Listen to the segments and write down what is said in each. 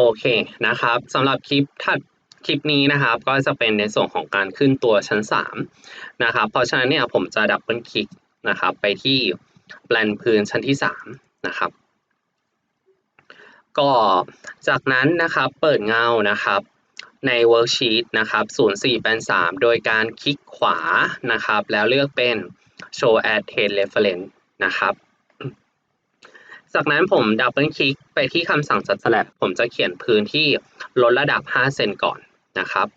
โอเคนะครับสำหรับคลิปถัดคลิปนี้นะครับ ก็จะเป็นในส่วนของการขึ้นตัวชั้น 3 นะครับ เพราะฉะนั้นเนี่ยผมจะดับเบิลคลิกนะครับ ไปที่แปลนพื้นชั้นที่ 3 นะครับ ก็จากนั้นนะครับเปิดเงานะครับใน Worksheet นะครับ04แปลน3 โดยการคลิกขวานะครับ แล้วเลือกเป็น Show Add Trade Reference นะครับ จากนั้นผมดับเบิลคลิกไปที่คำสั่ง Just Slab ผมจะเขียนพื้นที่ลดระดับ 5 เซนก่อนนะครับ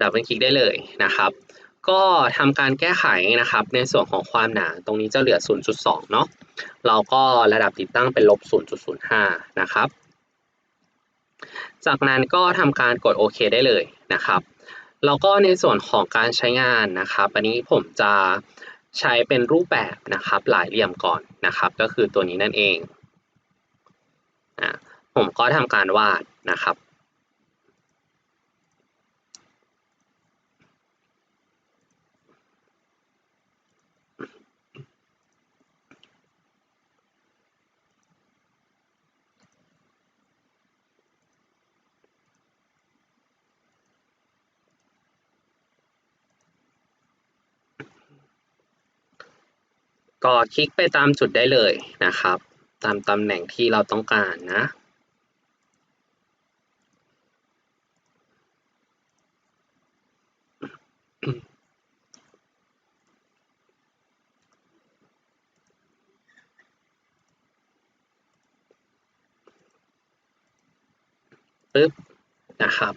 ดับเบิลคลิกได้เลยนะครับ ก็ทำการแก้ไขนะครับ ในส่วนของความหนาตรงนี้จะเหลือ 0.2 เนาะเราก็ระดับติดตั้งเป็นลบ 0.05 นะครับ จากนั้นก็ทำการกดโอเคได้เลยนะครับแล้วก็ในส่วนของการใช้งานนะครับ อันนี้ผมจะ ใช้เป็นรูปแบบนะครับหลายเหลี่ยมก่อนนะครับ ก็คือตัวนี้นั่นเอง ผมก็ทำการวาดนะครับ ก็คลิกไปตามจุดได้เลยนะครับ ตามตำแหน่งที่เราต้องการนะปึ๊บนะครับ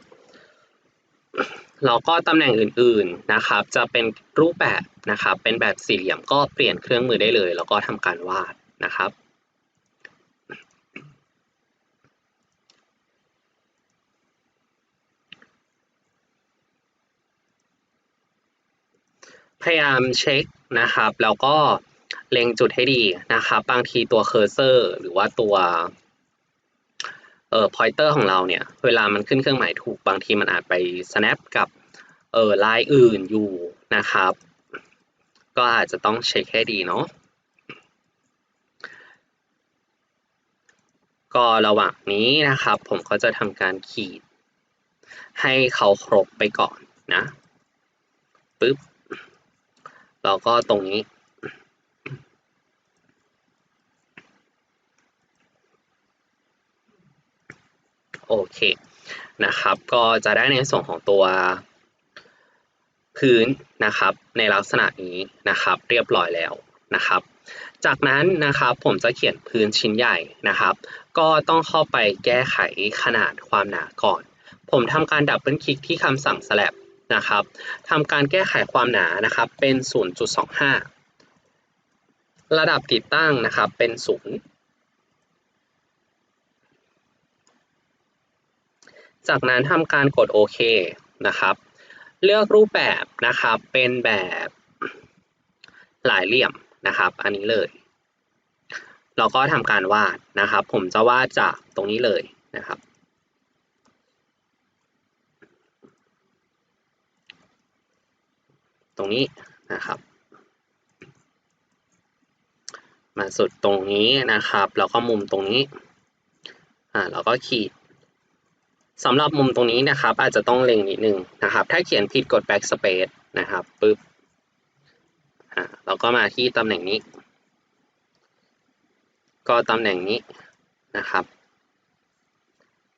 แล้วก็ตำแหน่งอื่นๆนะครับ จะเป็นรูปแบบ นะครับ เป็นแบบสี่เหลี่ยมก็เปลี่ยนเครื่องมือได้เลย แล้วก็ทำการวาดนะครับพยายามเช็คนะครับ แล้วก็เล็งจุดให้ดีนะครับ บางทีตัวเคอร์เซอร์หรือว่าตัวเอ่อ pointer ของเราเนี่ย เวลามันขึ้นเครื่องหมายถูกบางทีมันอาจไป snap กับเอ่อลายอื่นอยู่นะครับ ก็อาจจะต้องเช็คให้ดีเนาะก็ระหว่างนี้นะครับ ผมก็จะทำการขีด ให้เขาครบไปก่อนนะปึ๊บแล้วก็ตรงนี้ โอเคนะครับ ก็จะได้ในส่วนของตัว พื้นนะครับในลักษณะนี้นะครับ เรียบร้อยแล้วนะครับ จากนั้นนะครับผมจะเขียนพื้นชิ้นใหญ่นะครับ ก็ต้องเข้าไปแก้ไขขนาดความหนาก่อน ผมทำการดับเบิลคลิกที่คำสั่ง slab นะครับทำการแก้ไขความหนานะครับเป็น 0.25 ระดับติดตั้งนะครับเป็น 0จากนั้นทำการกดโอเคนะครับ เลือกรูปแบบนะครับ เป็นแบบหลายเหลี่ยมนะครับ อันนี้เลย เราก็ทำการวาดนะครับ ผมจะวาดจากตรงนี้เลยนะครับ ตรงนี้นะครับ มาสุดตรงนี้นะครับ แล้วก็มุมตรงนี้ อ่าแล้วก็ขีด สำหรับมุมตรงนี้นะครับ อาจจะต้องเล็งนิดนึงนะครับ ถ้าเขียนผิดกด backspace นะครับปึ๊บอ่าเราก็มาที่ตำแหน่งนี้ ก็ตำแหน่งนี้นะครับ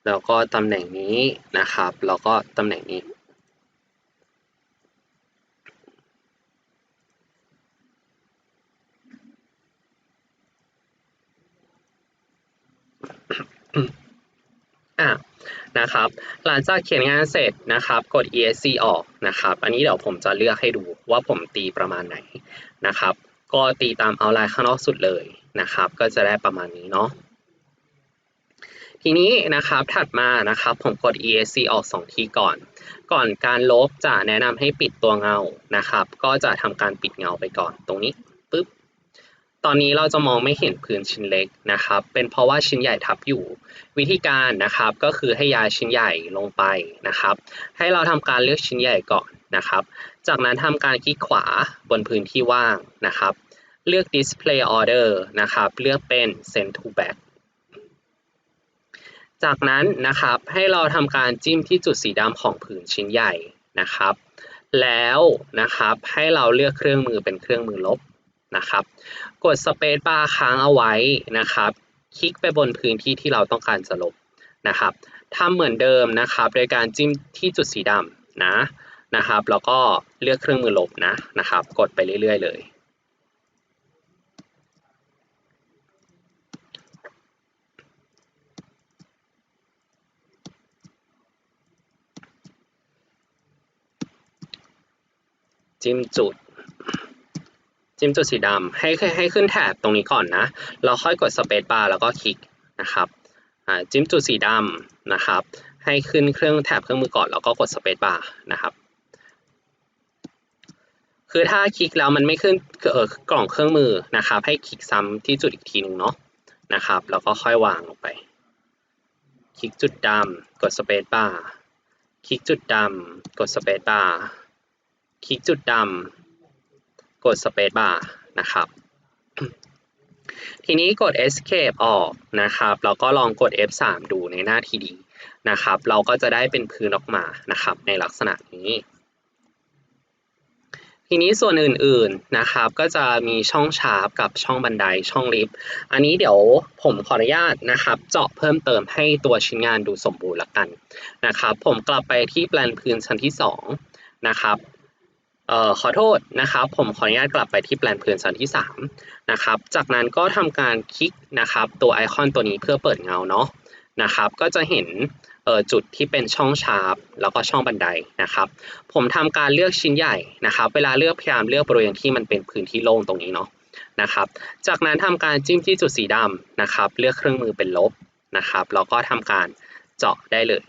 แล้วก็ตำแหน่งนี้นะครับ แล้วก็ตำแหน่งนี้อะ นะครับ หลังจากเขียนงานเสร็จนะครับ กด ESC ออกนะครับ อันนี้เดี๋ยวผมจะเลือกให้ดูว่าผมตีประมาณไหนนะครับ ก็ตีตามเอาลน์ข้างนอกสุดเลยนะครับ ก็จะได้ประมาณนี้เนาะทีนี้นะครับถัดมานะครับผมกด ESC ออก 2 ทีก่อน ก่อนการลบจะแนะนำให้ปิดตัวเงานะครับ ก็จะทำการปิดเงาไปก่อนตรงนี้ ตอนนี้เราจะมองไม่เห็นพื้นชิ้นเล็กนะครับ เป็นเพราะว่าชิ้นใหญ่ทับอยู่ วิธีการนะครับก็คือให้ย้ายชิ้นใหญ่ลงไปนะครับ ให้เราทำการเลือกชิ้นใหญ่ก่อนนะครับ จากนั้นทำการคลิกขวาบนพื้นที่ว่างนะครับ เลือก display order นะครับ เลือกเป็น send to back จากนั้นนะครับให้เราทำการจิ้มที่จุดสีดำของผืนชิ้นใหญ่นะครับ แล้วนะครับให้เราเลือกเครื่องมือเป็นเครื่องมือลบ นะครับ กดสเปซบาร์ค้างเอาไว้นะครับ คลิกไปบนพื้นที่ที่เราต้องการจะลบนะครับทำเหมือนเดิมนะครับ โดยการจิ้มที่จุดสีดำนะนะครับ แล้วก็เลือกเครื่องมือลบนะนะครับ กดไปเรื่อย ๆ เลยจิ้มจุด จิ้มจุดสีดำให้ให้ขึ้นแถบตรงนี้ก่อนนะ เราค่อยกดสเปซบาร์แล้วก็คลิกนะครับจิ้มจุดสีดำนะครับ ให้ขึ้นเครื่องแถบเครื่องมือก่อนแล้วก็กดสเปซบาร์นะครับ คือถ้าคลิกแล้วมันไม่ขึ้นเออกล่องเครื่องมือนะครับ ให้คลิกซ้ำที่จุดอีกทีหนึ่งเนาะนะครับ แล้วก็ค่อยวางลงไป คลิกจุดดำกดสเปซบาร์คลิกจุดดำกดสเปซบาร์คลิกจุดดำ กดสเปซบาร์นะครับ ทีนี้กด escape ออกนะครับแล้วก็ลองกด F3 ดูในหน้าทีดีนะครับ เราก็จะได้เป็นพื้นออกมานะครับ ในลักษณะนี้ ทีนี้ส่วนอื่นๆนะครับ ก็จะมีช่องชาร์ปกับช่องบันไดช่องลิฟต์อันนี้เดี๋ยวผมขออนุญาตนะครับ เจาะเพิ่มเติมให้ตัวชิ้นงานดูสมบูรณ์ละกันนะครับ ผมกลับไปที่แปลนพื้นชั้นที่ 2นะครับ ออขอโทษนะครับ ผมขออนุญาตกลับไปที่แปลนพื้นชั้นที่3นะครับ จากนั้นก็ทำการคลิกนะครับตัวไอคอนตัวนี้เพื่อเปิดเงาเนาะนะครับ ก็จะเห็นจุดที่เป็นช่องชาร์ปแล้วก็ช่องบันไดนะครับ ผมทำการเลือกชิ้นใหญ่นะครับ เวลาเลือกพยายามเลือกบริเวณที่มันเป็นพื้นที่โล่งตรงนี้เนาะนะครับ จากนั้นทำการจิ้มที่จุดสีดำนะครับ เลือกเครื่องมือเป็นลบนะครับแล้วก็ทำการเจาะได้เลย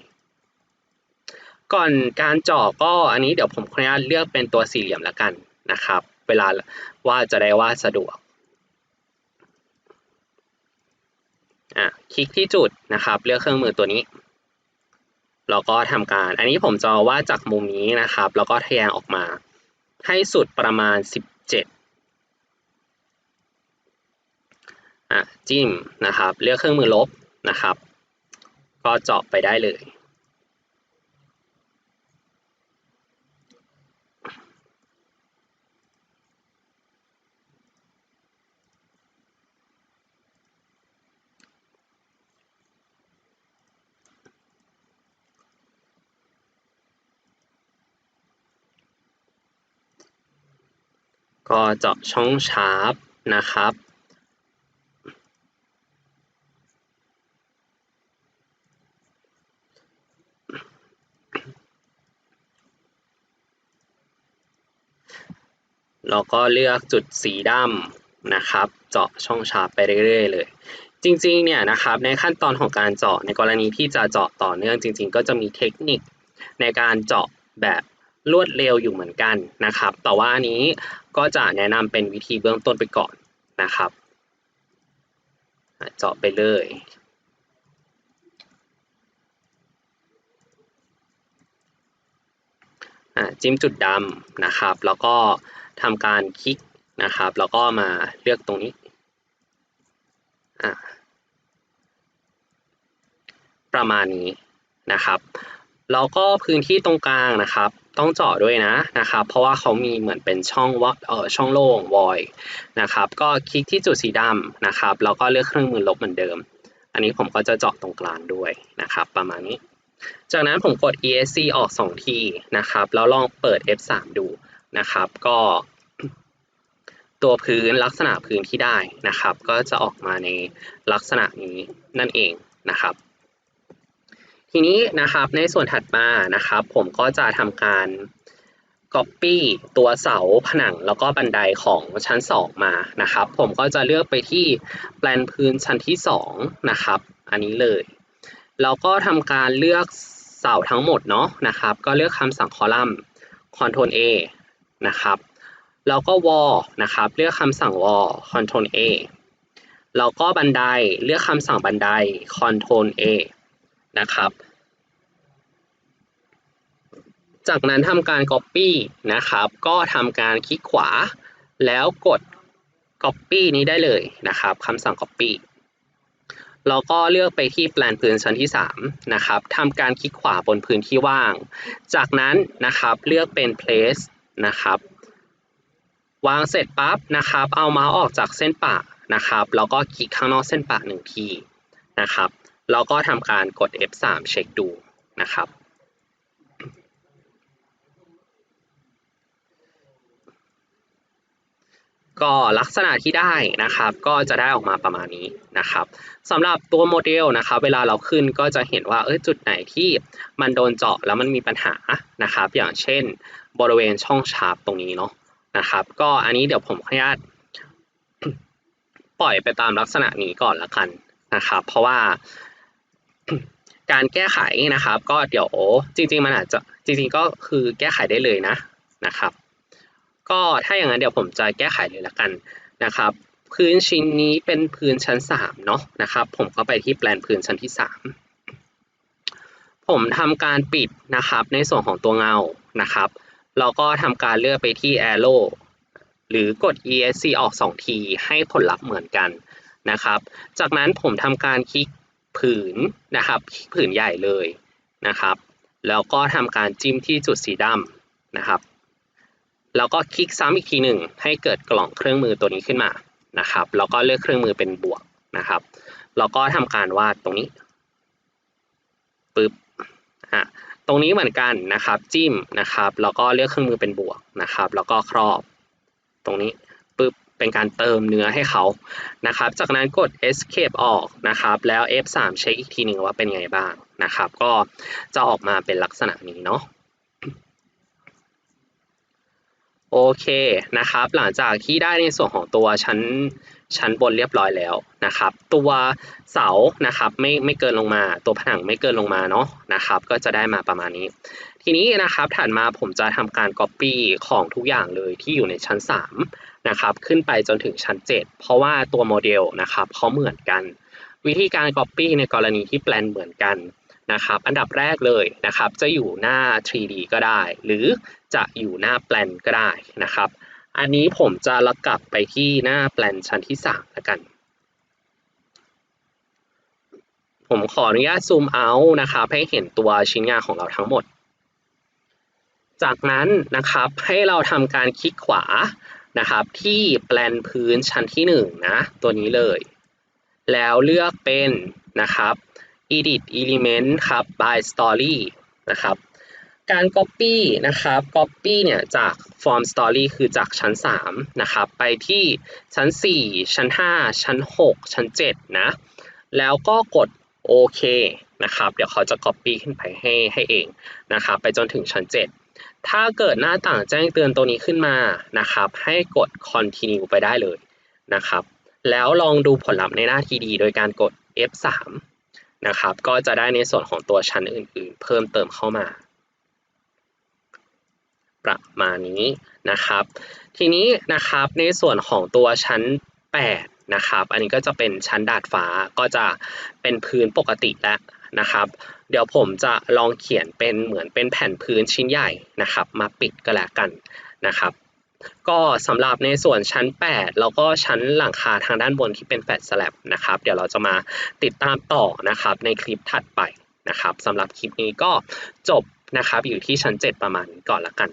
ก่อนการเจาะก็อันนี้เดี๋ยวผมขออนุญาตเลือกเป็นตัวสี่เหลี่ยมแล้วกันนะครับ เวลาว่าจะได้ว่าสะดวกอะคลิกที่จุดนะครับ เลือกเครื่องมือตัวนี้แล้วก็ทำการ อันนี้ผมจะวาดจากมุมนี้นะครับ แล้วก็ทะแยงออกมา ให้สุดประมาณ 17อะจิ้มนะครับ เลือกเครื่องมือลบนะครับ ก็เจาะไปได้เลย ก็เจาะช่องชาร์ปนะครับ แล้วก็เลือกจุดสีดำนะครับ เจาะช่องชาร์ปไปเรื่อยๆเลย จริงๆเนี่ยนะครับในขั้นตอนของการเจาะในกรณีที่จะเจาะต่อเนื่องจริง ๆ ก็จะมีเทคนิคในการเจาะแบบรวดเร็วอยู่เหมือนกันนะครับ แต่ว่านี้ ก็จะแนะนำเป็นวิธีเบื้องต้นไปก่อนนะครับ เจาะไปเลย จิ้มจุดดำนะครับ แล้วก็ทำการคลิกนะครับ แล้วก็มาเลือกตรงนี้ประมาณนี้นะครับ แล้วก็พื้นที่ตรงกลางนะครับ ต้องเจาะด้วยนะนะครับ เพราะว่าเขามีเหมือนเป็นช่องว่าเออช่องโล่ง void นะครับ ก็คลิกที่จุดสีดำนะครับ แล้วก็เลือกเครื่องมือลบเหมือนเดิม อันนี้ผมก็จะเจาะตรงกลางด้วยนะครับ ประมาณนี้ จากนั้นผมกด ESC ออก 2 ทีนะครับ แล้วลองเปิด F3 ดูนะครับ ก็ ตัวพื้นลักษณะพื้นที่ได้นะครับ ก็จะออกมาในลักษณะนี้นั่นเองนะครับ ทีนี้นะครับในส่วนถัดมานะครับ ผมก็จะทำการ Copy ตัวเสาผนังแล้วก็บันไดของชั้น 2 มานะครับ ผมก็จะเลือกไปที่แปลนพื้นชั้นที่ 2 นะครับ อันนี้เลยแล้วก็ทำการเลือกเสาทั้งหมดเนาะนะครับ ก็เลือกคำสั่งคอลัมน์ Ctrl A นะครับแล้วก็ wall นะครับ เลือกคำสั่ง wall Ctrl A แล้วก็บันไดเลือกคำสั่งบันได Ctrl A นะครับ จากนั้นทำการ Copy นะครับ ก็ทำการคลิกขวา แล้วกด Copy นี้ได้เลยนะครับคำสั่ง Copy แล้วก็เลือกไปที่แปลนพื้นชั้นที่3นะครับทำการคลิกขวาบนพื้นที่ว่าง จากนั้นนะครับเลือกเป็น place นะครับวางเสร็จปั๊บนะครับ เอาเมาส์ออกจากเส้นปะนะครับ แล้วก็คลิกข้างนอกเส้นปะหนึ่งทีนะครับ แล้วก็ทำการกด F3 เช็คดูนะครับ ก็ลักษณะที่ได้นะครับ ก็จะได้ออกมาประมาณนี้นะครับสำหรับตัวโมเดลนะครับ เวลาเราขึ้นก็จะเห็นว่าเออจุดไหนที่มันโดนเจาะแล้วมันมีปัญหานะครับ อย่างเช่น บริเวณช่องชาร์ปตรงนี้เนาะนะครับ ก็อันนี้เดี๋ยวผมขออนุญาตปล่อยไปตามลักษณะนี้ก่อนละกันนะครับ เพราะว่าการแก้ไขนะครับ ก็เดี๋ยวจริง ๆ มันอาจจะจริง ๆ ก็คือแก้ไขได้เลยนะนะครับ ก็ถ้าอย่างนั้นเดี๋ยวผมจะแก้ไขเลยละกันนะครับ พื้นชิ้นนี้เป็นพื้นชั้น3เนาะนะครับ ผมก็ไปที่แปลนพื้นชั้นที่ 3 ผมทำการปิดนะครับในส่วนของตัวเงานะครับแล้วก็ทำการเลือกไปที่ arrow หรือกด esc ออก 2 ที ให้ผลลัพธ์เหมือนกันนะครับ จากนั้นผมทำการคลิกผืนนะครับผืนใหญ่เลยนะครับ แล้วก็ทำการจิ้มที่จุดสีดำนะครับ แล้วก็คลิกซ้ำอีกทีหนึ่งให้เกิดกล่องเครื่องมือตัวนี้ขึ้นมานะครับแล้วก็เลือกเครื่องมือเป็นบวกนะครับแล้วก็ทำการวาดตรงนี้ปึ๊บอะตรงนี้เหมือนกันนะครับจิ้มนะครับแล้วก็เลือกเครื่องมือเป็นบวกนะครับแล้วก็ครอบตรงนี้ปึ๊บเป็นการเติมเนื้อให้เขานะครับ จากนั้นกด escape ออกนะครับแล้ว F3 เช็คอีกทีหนึ่งว่าเป็นไงบ้างนะครับ ก็จะออกมาเป็นลักษณะนี้เนาะ โอเคนะครับ หลังจากที่ได้ในส่วนของตัวชั้นชั้นบนเรียบร้อยแล้วนะครับ ตัวเสานะครับไม่ไม่เกินลงมา ตัวผนังไม่เกินลงมาเนาะนะครับ ก็จะได้มาประมาณนี้ ทีนี้นะครับถัดมาผมจะทำการ Copy ของทุกอย่างเลยที่อยู่ในชั้น3นะครับขึ้นไปจนถึงชั้น 7 เพราะว่าตัวโมเดลนะครับเขาเหมือนกัน วิธีการ Copy ในกรณีที่แปลนเหมือนกัน นะครับอันดับแรกเลยนะครับจะอยู่หน้า 3D ก็ได้ หรือจะอยู่หน้าแปลนก็ได้นะครับ อันนี้ผมจะละกลับไปที่หน้าแปลนชั้นที่3แล้วกัน ผมขออนุญาตซูมเอาท์นะครับให้เห็นตัวชิ้นงานของเราทั้งหมด จากนั้นนะครับให้เราทำการคลิกขวานะครับที่แปลนพื้นชั้นที่1นะตัวนี้เลย แล้วเลือกเป็นนะครับ edit element ครับ by story นะครับการ copy นะครับ copy เนี่ยจาก form story คือจากชั้น 3 นะครับ ไปที่ชั้น 4 ชั้น 5 ชั้น 6 ชั้น 7 นะ แล้วก็กดโอเคนะครับ เดี๋ยวเขาจะ copy ขึ้นไปให้ให้เองนะครับ ไปจนถึงชั้น 7 ถ้าเกิดหน้าต่างแจ้งเตือนตัวนี้ขึ้นมานะครับ ให้กด continue ไปได้เลยนะครับ แล้วลองดูผลลัพธ์ในหน้าทีดี โดยการกด F3 นะครับ ก็จะได้ในส่วนของตัวชั้นอื่น ๆ เพิ่มเติมเข้ามา ประมาณนี้นะครับ ทีนี้นะครับในส่วนของตัวชั้น 8 นะครับ อันนี้ก็จะเป็นชั้นดาดฟ้าก็จะเป็นพื้นปกติแล้วนะครับ เดี๋ยวผมจะลองเขียนเป็นเหมือนเป็นแผ่นพื้นชิ้นใหญ่นะครับ มาปิดก็แล้วกันนะครับ ก็สำหรับในส่วนชั้น 8 แล้วก็ชั้นหลังคาทางด้านบนที่เป็นแฟลตสแลบนะครับเดี๋ยวเราจะมาติดตามต่อนะครับในคลิปถัดไปนะครับสำหรับคลิปนี้ก็จบนะครับอยู่ที่ชั้น 7 ประมาณนี้ก่อนละกัน